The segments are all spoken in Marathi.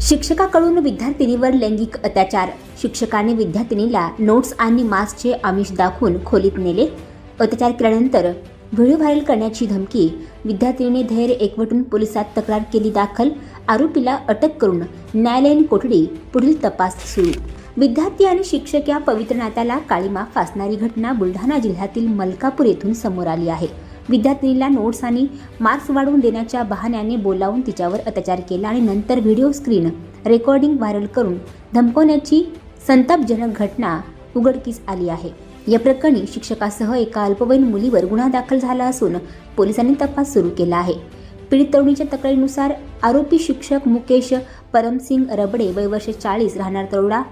शिक्षकाकडून विद्यार्थिनीवर लैंगिक अत्याचार. शिक्षकाने विद्यार्थिनीला नोट्स आणि मास्कचे आमिष दाखवून खोलीत नेले. अत्याचार केल्यानंतर व्हिडिओ व्हायरल करण्याची धमकी विद्यार्थिनीने धैर्य एकवटून पोलिसात तक्रार केली दाखल. आरोपीला अटक करून न्यायालयीन कोठडी पुढील तपास सुरू. विद्यार्थी आणि शिक्षक या पवित्र नात्याला काळीमा फासणारी घटना बुलढाणा जिल्ह्यातील मलकापूर येथून समोर आली आहे. विद्यार्थिनीला नोट्स आणि मार्क्स वाढवून देण्याच्या बहाण्याने बोलावून तिच्यावर अत्याचार केला आणि नंतर व्हिडिओ स्क्रीन रेकॉर्डिंग व्हायरल करून धमकवण्याची संतापजनक घटना उघडकीस आली आहे. या प्रकरणी शिक्षकासह एका अल्पवयीन मुलीवर गुन्हा दाखल झाला असून पोलिसांनी तपास सुरू केला आहे. पीडित तरुणीच्या तक्रारीनुसार आरोपी शिक्षक मुकेश परमसिंग रबडे वय वर्ष चाळीस राहणार तरोडा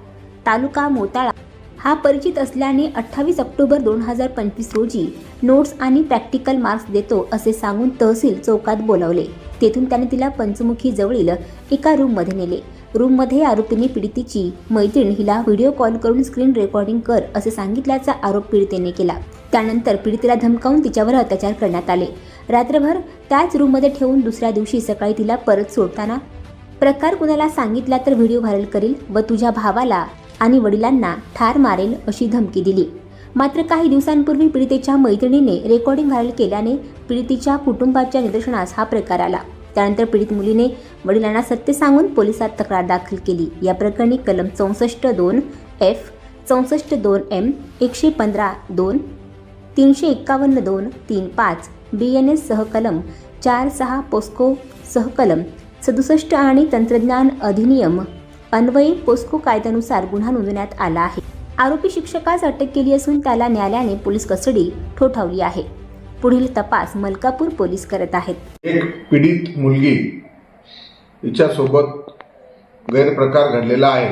तालुका मोताळा. हा परिचित असल्याने अठ्ठावीस ऑक्टोबर दोन हजार पंचवीस रोजी नोट्स आणि प्रॅक्टिकल मार्क्स देतो असे सांगून तहसील चौकात बोलावले. तेथून त्याने तिला पंचमुखी जवळील एका रूममध्ये नेले. रूममध्ये आरोपीने पीडितीची मैत्रीण हिला व्हिडिओ कॉल करून स्क्रीन रेकॉर्डिंग कर असे सांगितल्याचा आरोप पीडितेने केला. त्यानंतर पीडितेला धमकावून तिच्यावर अत्याचार करण्यात आले. रात्रभर त्याच रूममध्ये ठेवून दुसऱ्या दिवशी सकाळी तिला परत सोडताना प्रकार कुणाला सांगितला तर व्हिडिओ व्हायरल करील व तुझ्या भावाला आणि वडिलांना ठार मारेल अशी धमकी दिली. मात्र काही दिवसांपूर्वी पीडितेच्या मैत्रिणीने रेकॉर्डिंग व्हायरल केल्याने पीडितीच्या कुटुंबाच्या निदर्शनास हा प्रकार आला. त्यानंतर पीडित मुलीने वडिलांना सत्य सांगून पोलिसात तक्रार दाखल केली. या प्रकरणी कलम चौसष्ट दोन एफ चौसष्ट दोन एम एकशे पंधरा दोन तीनशे एक्कावन्न दोन तीन पाच बी एन एस सहकलम चार सहा पोस्को सहकलम सदुसष्ट आणि तंत्रज्ञान अधिनियम अन्वयी पोस्को कायद्यानुसार गुन्हा नोंदवण्यात आला आहे. आरोपी शिक्षकास अटक केली असून त्याला न्यायालयाने पोलीस कस्टडी ठोठावली आहे. पुढील तपास मलकापूर पोलीस करत आहेत. एक पीडित मुलगी हिच्यासोबत गैरप्रकार घडलेला आहे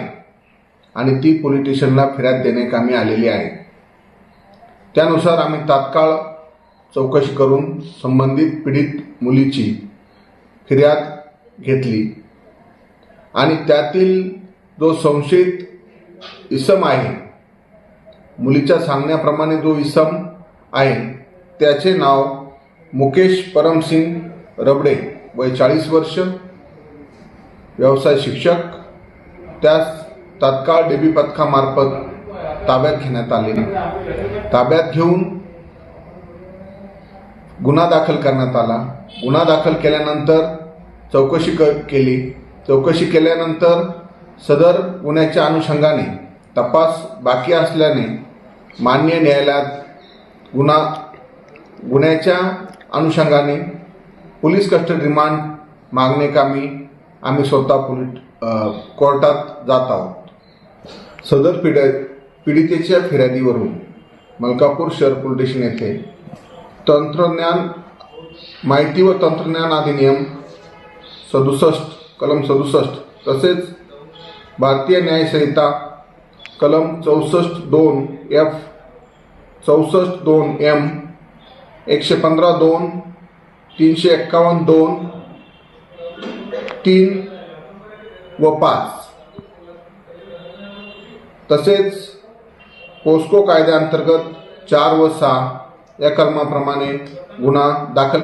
आणि ती पोलीस स्टेशनला फिर्याद कामी आलेली आहे. त्यानुसार आम्ही तात्काळ चौकशी करून संबंधित पीडित मुलीची फिर्याद घेतली आणि त्यातील जो संशयित इसम आहे मुलीच्या सांगण्याप्रमाणे जो इसम आहे त्याचे नाव मुकेश परमसिंग रबडे वय चाळीस वर्ष व्यवसाय शिक्षक. त्यास तात्काळ डेबी पथकामार्फत ताब्यात घेण्यात आले. ताब्यात घेऊन गुन्हा दाखल करण्यात आला. गुन्हा दाखल केल्यानंतर चौकशी क केली. चौकशी केल्यानंतर सदर गुन्ह्याच्या अनुषंगाने तपास बाकी असल्याने मान्य न्यायालयात गुन्हा गुन्ह्याच्या अनुषंगाने पोलीस कस्टडी रिमांड मागणेकामी आम्ही स्वतः पोलीस कोर्टात जात आहोत. सदर पीड पीडितेच्या फिर्यादीवरून मलकापूर शहर पोलीस स्टेशन येथे तंत्रज्ञान माहिती व तंत्रज्ञान अधिनियम सदुसष्ट कलम सदुसष्ट तसेच भारतीय न्यायसंहिता कलम चौसष्ट दोन एफ चौसष्ट दोन एम एकशे पंधरा दोन तीनशे एक्कावन्न दोन तीन व पाच. तसेच पोस्को कायद्याअंतर्गत चार व सहा या कलमाप्रमाणे गुन्हा दाखल